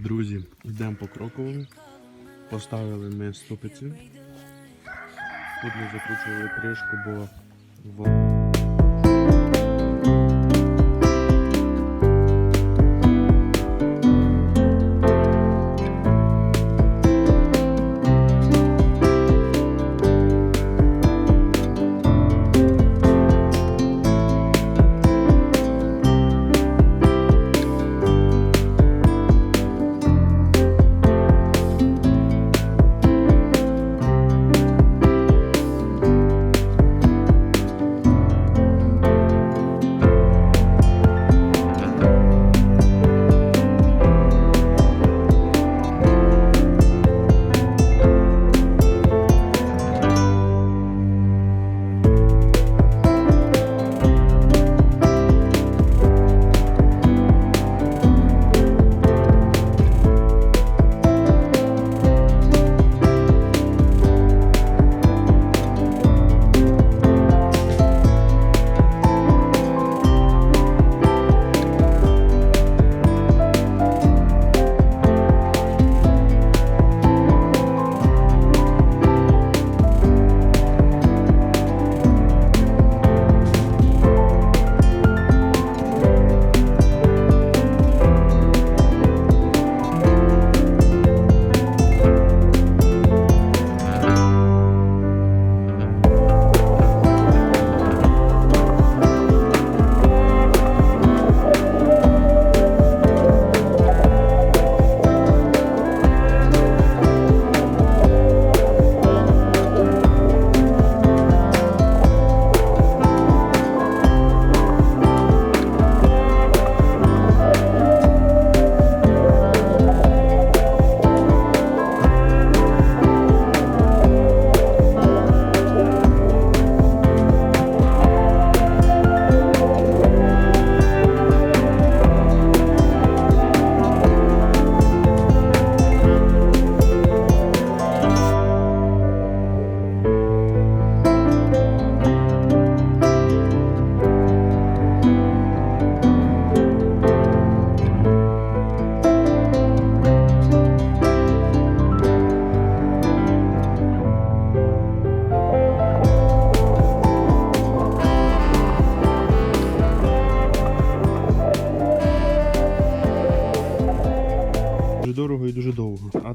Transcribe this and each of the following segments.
Друзі, йдемо по кроковому. Поставили ми ступиці. Тут ми закручували кришку, бо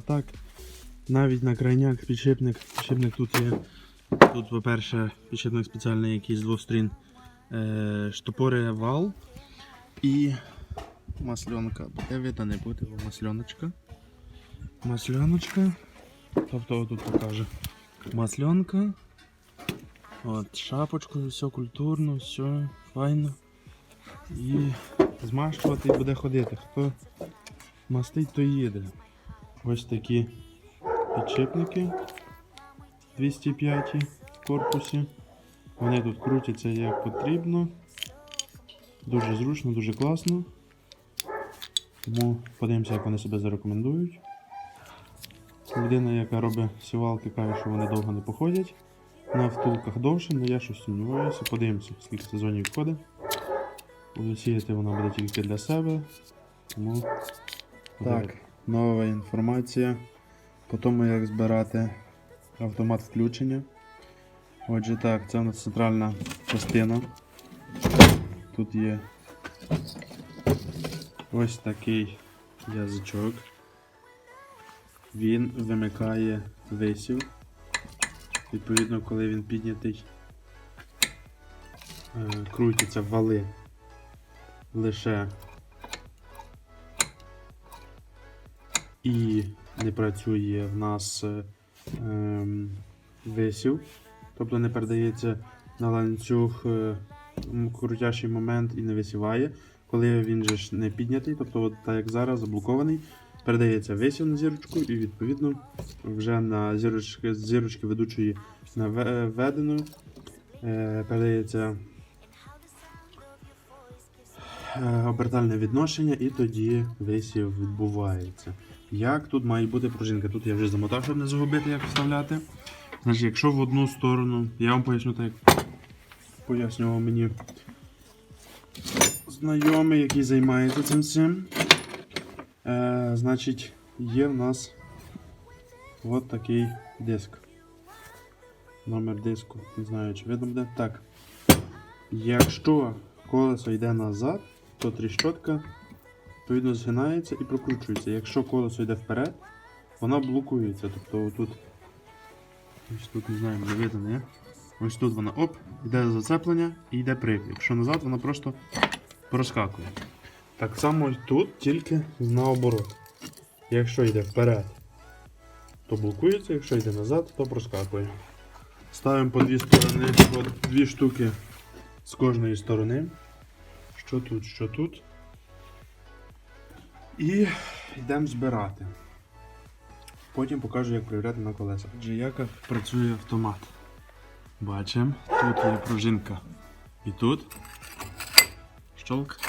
так, навіть на крайняк підшипник, підшипник тут є. Тут, по-перше, підшипник спеціальний, який з двох сторін е, штопори вал і масльонка. Буде видно, не буде, бо масльоночка. Масльоночка. Тобто отут покаже. Масльонка. От, шапочкою, все культурно, все файно. І змащувати буде ходити. Хто мастить, то їде. Ось такі підшипники 205 в корпусі. Вони тут крутяться як потрібно. Дуже зручно, дуже класно. Тому подивимося, як вони себе зарекомендують. Людина, яка робить сівалки, каже, що вони довго не походять. На втулках довше, але я щось сумніваюся. Подивимося, скільки сезонів відходить. Сіяти вона буде тільки для себе. Тому так, нова інформація по тому, як збирати автомат включення. Отже, так, це у нас центральна частина. Тут є ось такий язичок. Він вимикає висів. Відповідно, коли він піднятий, е, крутяться вали лише і не працює в нас е, ем, висів, тобто не передається на ланцюг е, крутящий момент і не висіває. Коли він же ж не піднятий, тобто от так як зараз заблокований, передається висів на зірочку і відповідно вже на зірочки, зірочки ведучої на введену е, передається е, обертальне відношення, і тоді висів відбувається. Як тут має бути пружинка? Тут я вже замотав, щоб не загубити, як вставляти. Значить, якщо в одну сторону, я вам поясню так, як пояснював мені знайомий, який займається цим всім. Е, значить, є в нас от такий диск. Номер диску. Не знаю, чи видно буде. Так. Якщо колесо йде назад, то тріщотка відповідно згинається і прокручується. Якщо колесо йде вперед, вона блокується. Тобто тут. Ось тут не знаю, не видно, не? Ось тут вона оп, йде зацеплення і йде прив. Якщо назад, вона просто проскакує. Так само тут, тільки наоборот. Якщо йде вперед, то блокується, якщо йде назад, то проскакує. Ставимо по дві сторони, по дві штуки з кожної сторони. Що тут, що тут. І йдемо збирати. Потім покажу, як перевіряти на колесах. Отже, як працює автомат. Бачимо, тут є пружинка. І тут. Щолк,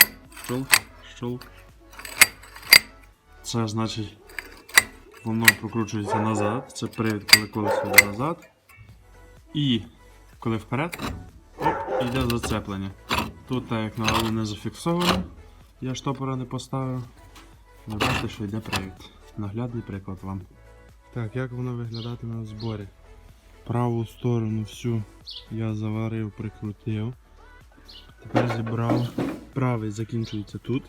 щолк, щолк. Це значить воно прокручується назад. Це привід, коли колесо йде назад. І коли вперед, оп, йде зацеплення. Тут так як на не зафіксовано, я штопора не поставив. Ви що йде привід. Наглядний приклад вам. Так, як воно виглядатиме в зборі? Праву сторону всю я заварив, прикрутив. Тепер зібрав. Правий закінчується тут.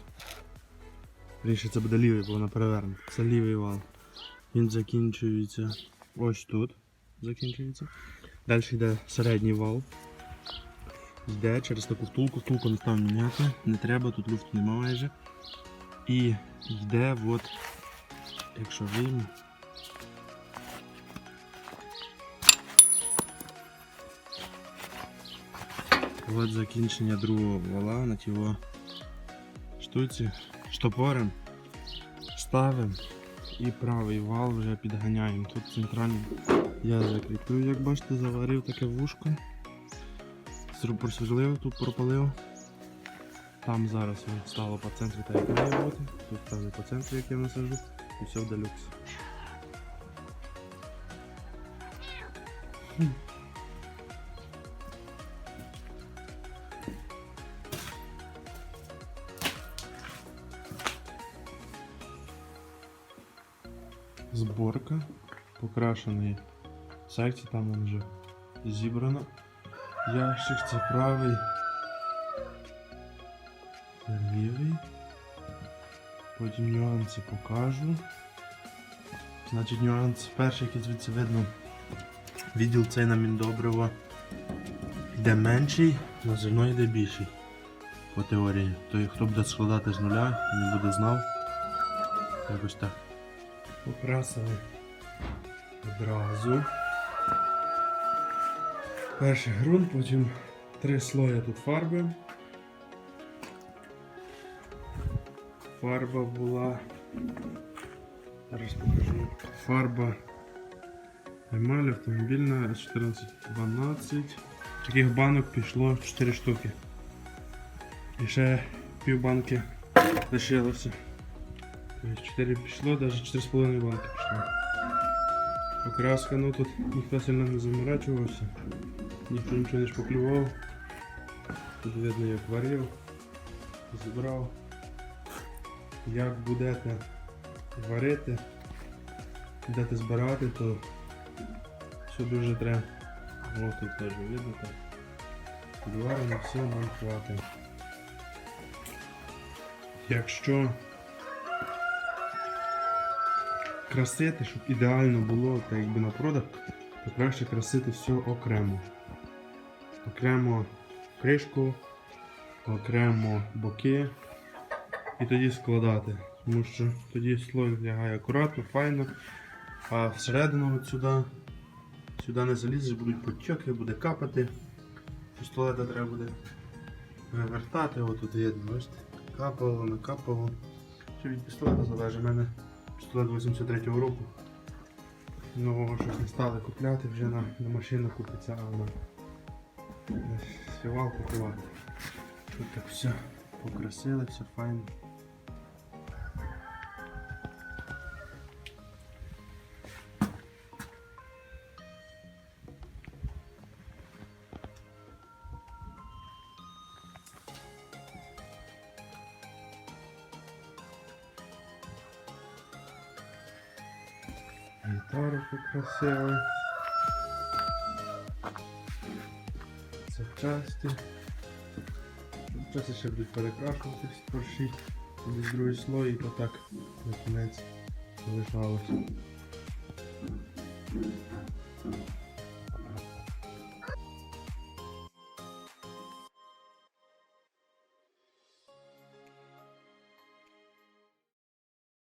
Ріше це буде лівий, бо вона перевернута. Це лівий вал. Він закінчується ось тут. Закінчується. Далі йде середній вал. Йде через таку втулку, втулку не став міняти, не треба, тут люфту немає майже. І йде от, якщо вийму. От закінчення другого вала на тіво штуці. Штопорим, ставимо і правий вал вже підганяємо. Тут центральний я закріпив, як бачите, заварив таке вушко. Просверлив, тут пропалив. Там зараз стало по центрі та як має бути. Тут стане по центрі, як я насажу. І все в делюкс. Зборка. Покрашений секції, там вже зібрано. Ящик це правий. Лівий. Потім нюанси покажу. Значить нюанс перший, який звідси видно. Відділ цей на міндобриво йде менший, на зерно йде більший. По теорії. Той, хто буде складати з нуля не буде знав. Якось так. Покрасили одразу. Перший ґрунт, потім три слої тут фарби. Фарба була. Зараз покажу. Фарба емаль автомобільна S1412. Таких банок пішло 4 штуки. І ще пів банки лишилося. Тобто 4 пішло, навіть 4,5 банки пішло. Покраска, ну тут ніхто сильно не заморачувався, ніхто нічого не шпаклював. Тут видно як варив, зібрав. Як будете варити, будете збирати, то все дуже треба. Ось тут теж видно так. Підварено, все нам хватить. Якщо красити, щоб ідеально було, так якби на продаж, то краще красити все окремо. Окремо кришку, окремо боки і тоді складати. Тому що тоді слой лягає акуратно, файно, а всередину от сюди, сюди не залізеш, будуть потьоки, буде капати. Пістолета треба буде вивертати, от тут видно, бачите, капало, накапало. Що від пістолета залежить, у мене пістолет 83-го року. Нового щось не стали купляти, вже на, на машину купиться, а на, на співал купувати. Тут так все покрасили, все файно. Гітарки красиві. Запчасті. Запчасті ще будуть перекрашувати всі порші. Буде другий слой і отак так на кінець залишалося.